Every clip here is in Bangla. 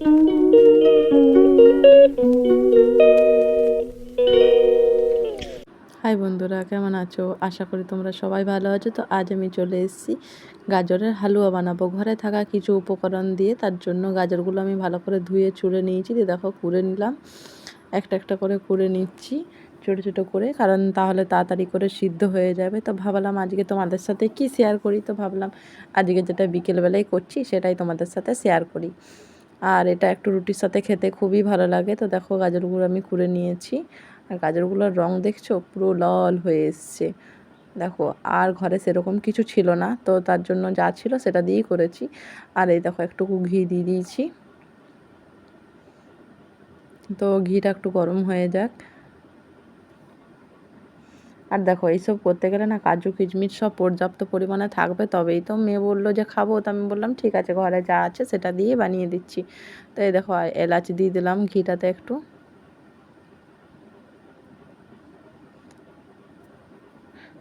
হাই বন্ধুরা, কেমন আছো? আশা করি তোমরা সবাই ভালো আছো। তো আজ আমি চলে এসেছি গাজরের হালুয়া বানাবো। ঘরে থাকা কিছু উপকরণ দিয়ে তার জন্য গাজরগুলো আমি ভালো করে ধুয়ে চুড়ে নিয়েছি। দিয়ে দেখো, কুড়ে নিলাম। একটা একটা করে কুড়ে নিচ্ছি ছোটো ছোটো করে, কারণ তাহলে তাড়াতাড়ি করে সিদ্ধ হয়ে যাবে। তো ভাবলাম আজকে তোমাদের সাথে কি শেয়ার করি? তো ভাবলাম আজকে যেটা বিকেলবেলায় করছি, সেটাই তোমাদের সাথে শেয়ার করি। আর এটা একটু রুটির সাথে খেতে খুবই ভালো লাগে। তো দেখো গাজরগুলো আমি কুড়ে নিয়েছি। আর গাজরগুলোর রং দেখছ? পুরো লাল হয়ে এসছে। দেখো, আর ঘরে সেরকম কিছু ছিল না। তো তার জন্য যা ছিল সেটা দিয়েই করেছি। আর এই দেখো, একটুকু ঘি দিয়ে দিয়েছি। তো ঘিটা একটু গরম হয়ে যাক। আর দেখো, এইসব করতে গেলে না কাজু কিচমিচ সব পর্যাপ্ত পরিমাণে থাকবে। তবেই তো মেয়ে বলল যে খাব। তো আমি বললাম, ঠিক আছে, ঘরে যা আছে সেটা দিয়ে বানিয়ে দিচ্ছি। তো এই দেখো এলাচ দিয়ে দিলাম ঘিটাতে একটু।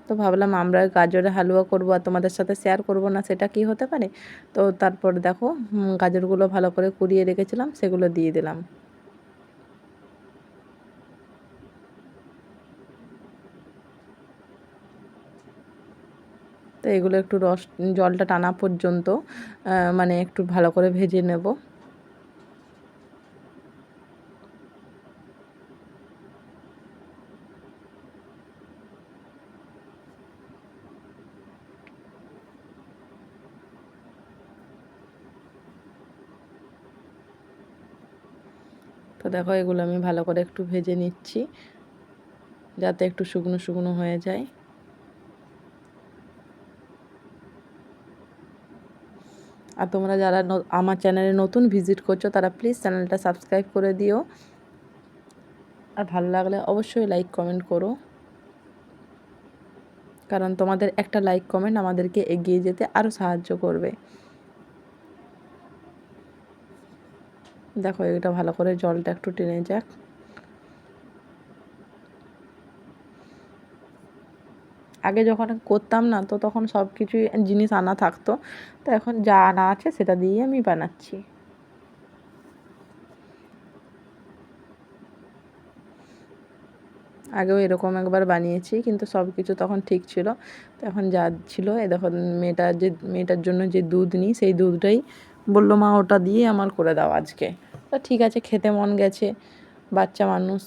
তো ভাবলাম আমরা গাজরের হালুয়া করব আর তোমাদের সাথে শেয়ার করব না, সেটা কি হতে পারে? তো তারপর দেখো গাজরগুলো ভালো করে কুড়িয়ে রেখেছিলাম, সেগুলো দিয়ে দিলাম। তো এগুলো একটু রস, জলটা টানা পর্যন্ত মানে একটু ভালো করে ভেজে নেব। তো দেখো এগুলো আমি ভালো করে একটু ভেজে নিচ্ছি, যাতে একটু শুকনো শুকনো হয়ে যায়। আর তোমরা যারা আমার চ্যানেলে নতুন ভিজিট করছ, তারা প্লিজ চ্যানেলটা সাবস্ক্রাইব করে দিও। আর ভালো লাগলে অবশ্যই লাইক কমেন্ট করো। কারণ তোমাদের একটা লাইক কমেন্ট আমাদেরকে এগিয়ে যেতে আরও সাহায্য করবে। দেখো, এটা ভালো করে জলটা একটু টেনে যাক। আগে যখন করতাম না, তো তখন সব কিছুই জিনিস আনা থাকতো। তো এখন যা আনা আছে সেটা দিয়েই আমি বানাচ্ছি। আগেও এরকম একবার বানিয়েছি, কিন্তু সব কিছু তখন ঠিক ছিল। তো এখন যা ছিল, এ দেখো মেয়েটার যে, মেয়েটার জন্য যে দুধ নিই, সেই দুধটাই বলল, মা, ওটা দিয়ে আমার করে দাও আজকে। তো ঠিক আছে, খেতে মন গেছে, বাচ্চা মানুষ।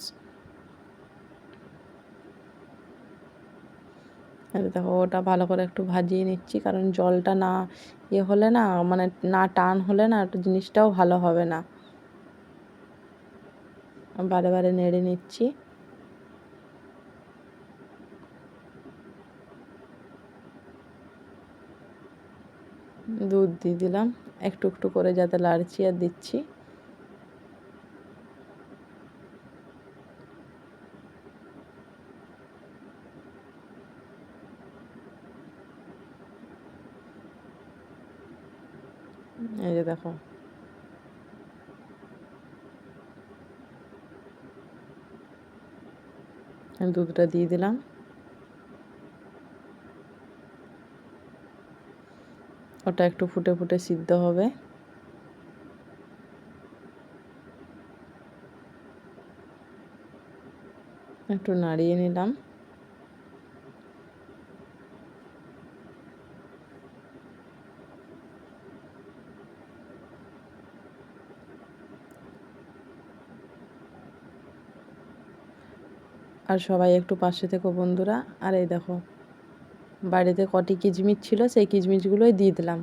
দেখো, ওটা ভালো করে একটু ভাজিয়ে নিচ্ছি, কারণ জলটা না ইয়ে হলে না মানে না টান হলে না একটু জিনিসটাও ভালো হবে না। বারে বারে নেড়ে নিচ্ছি। দুধ দিয়ে দিলাম, একটু একটু করে যাতে লাড়ছি আর দিচ্ছি। এই যে দেখো। দুধটা দিয়ে দিলাম। ওটা একটু ফুটে ফুটে সিদ্ধ হবে। একটু নাড়িয়ে নিলাম। আর সবাই একটু পাশে থেকো বন্ধুরা। আর এই দেখো বাড়িতে কটি কিচমিচ ছিল সেই কিচমিচগুলোই দিয়ে দিলাম।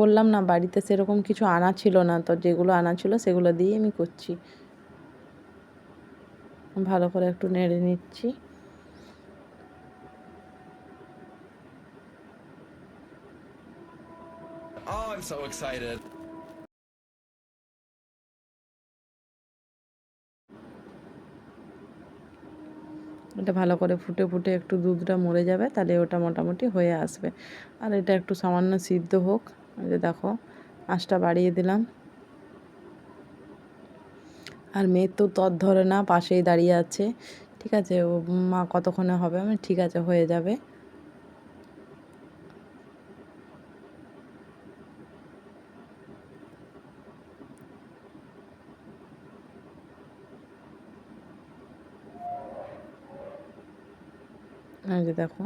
বললাম না বাড়িতে সেরকম কিছু আনা ছিল না তো যেগুলো আনা ছিল সেগুলো দিয়ে আমি করছি। ভালো করে একটু নেড়ে নিচ্ছি। Oh, I'm so excited. এটা ভালো করে ফুটে ফুটে একটু দুধটা মরে যাবে, তাহলে ওটা মোটামুটি হয়ে আসবে। আর এটা একটু সামান্য সিদ্ধ হোক যে দেখো আঁচটা বাড়িয়ে দিলাম। আর মেয়ের তো তর ধরে না, পাশেই দাঁড়িয়ে আছে। ঠিক আছে, ও মা কতক্ষণে হবে? আমি ঠিক আছে, হয়ে যাবে। এই দেখো।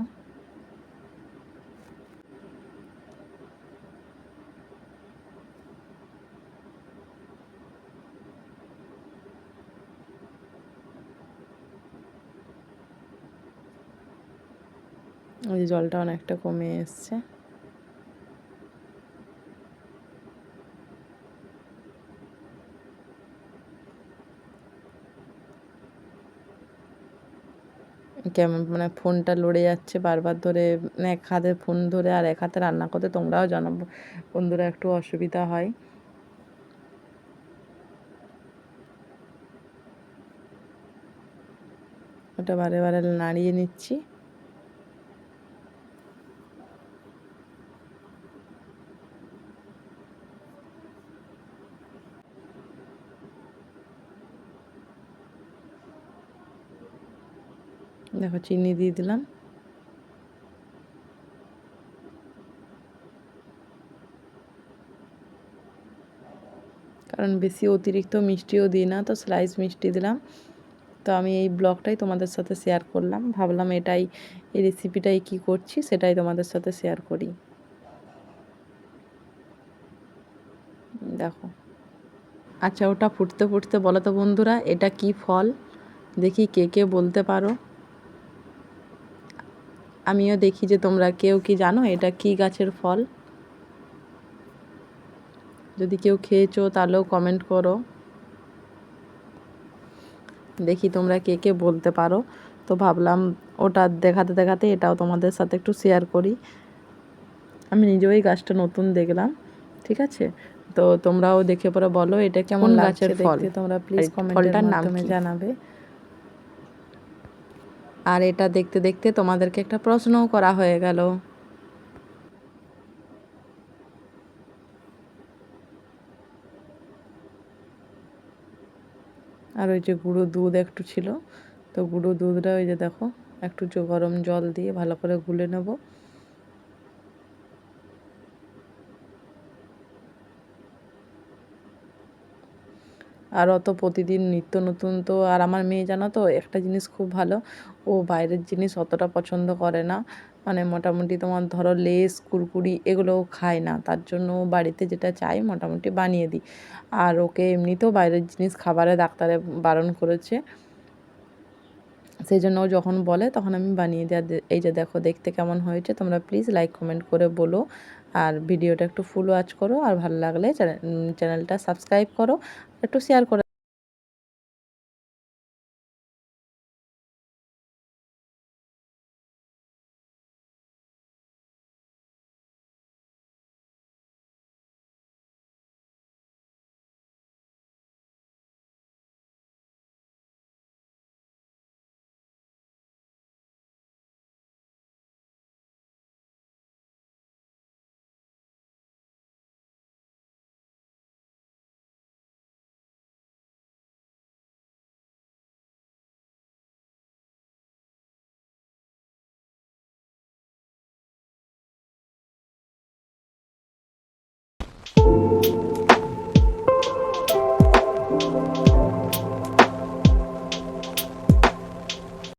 ওই জলটা অনেকটা কমে এসছে। কেমন মানে ফোনটা লড়ে যাচ্ছে, বারবার ধরে এক হাতে ফোন ধরে আর এক হাতে রান্না করতে, তোমরাও জানো বন্ধুরা একটু অসুবিধা হয়। ওটা বারে বারে নাড়িয়ে নিচ্ছি। দেখো চিনি দিয়ে দিলাম। কারণ বেশি অতিরিক্ত মিষ্টিও দিই না, তো স্লাইস মিষ্টি দিলাম। তো আমি এই ব্লগটাই তোমাদের সাথে শেয়ার করলাম। ভাবলাম এটাই, এই রেসিপিটাই কি করছি সেটাই তোমাদের সাথে শেয়ার করি। দেখো। আচ্ছা ওটা ফুটতে ফুটতে বলো তো বন্ধুরা, এটা কি ফল? দেখি কে কে বলতে পারো। আমিও দেখি যে তোমরা কেউ কি জানো এটা কি গাছের ফল। যদি কেউ খেয়েছো তাহলেও কমেন্ট করো। দেখি তোমরা কে কে বলতে পারো। তো ভাবলাম ওটা দেখাতে দেখাতে এটাও তোমাদের সাথে একটু শেয়ার করি। আমি নিজেও এই গাছটা নতুন দেখলাম ঠিক আছে? তো তোমরাও দেখে পরে বলো এটা কেমন গাছের ফল? তোমরা প্লিজ ফলটার নাম জানাবে। আর এটা দেখতে দেখতে তোমাদেরকে একটা প্রশ্নও করা হয়ে গেল। আর ওই যে গুঁড়ো দুধ একটু ছিল, তো গুঁড়ো দুধটা ওই যে দেখো, একটু গরম জল দিয়ে ভালো করে গুলে নেব। আর অত প্রতিদিন নিত্য নতুন তো, আর আমার মেয়ে জানো তো, একটা জিনিস খুব ভালো, ও বাইরের জিনিস অতটা পছন্দ করে না। মানে মোটামুটি তোমার ধরো লেস, কুরকুরি এগুলোও খায় না, তার জন্য বাড়িতে যেটা চাই মোটামুটি বানিয়ে দিই। আর ওকে এমনিতেও বাইরের জিনিস খাবারে ডাক্তারে বারণ করেছে। সেই জন্য ও যখন বলে তখন আমি বানিয়ে দেওয়া এই যে দেখো দেখতে কেমন হয়েছে, তোমরা প্লিজ লাইক কমেন্ট করে বলো। আর ভিডিওটা একটু ফুল ওয়াচ করো আর ভালো লাগলে চ্যানেলটা সাবস্ক্রাইব করো একটু শেয়ার করে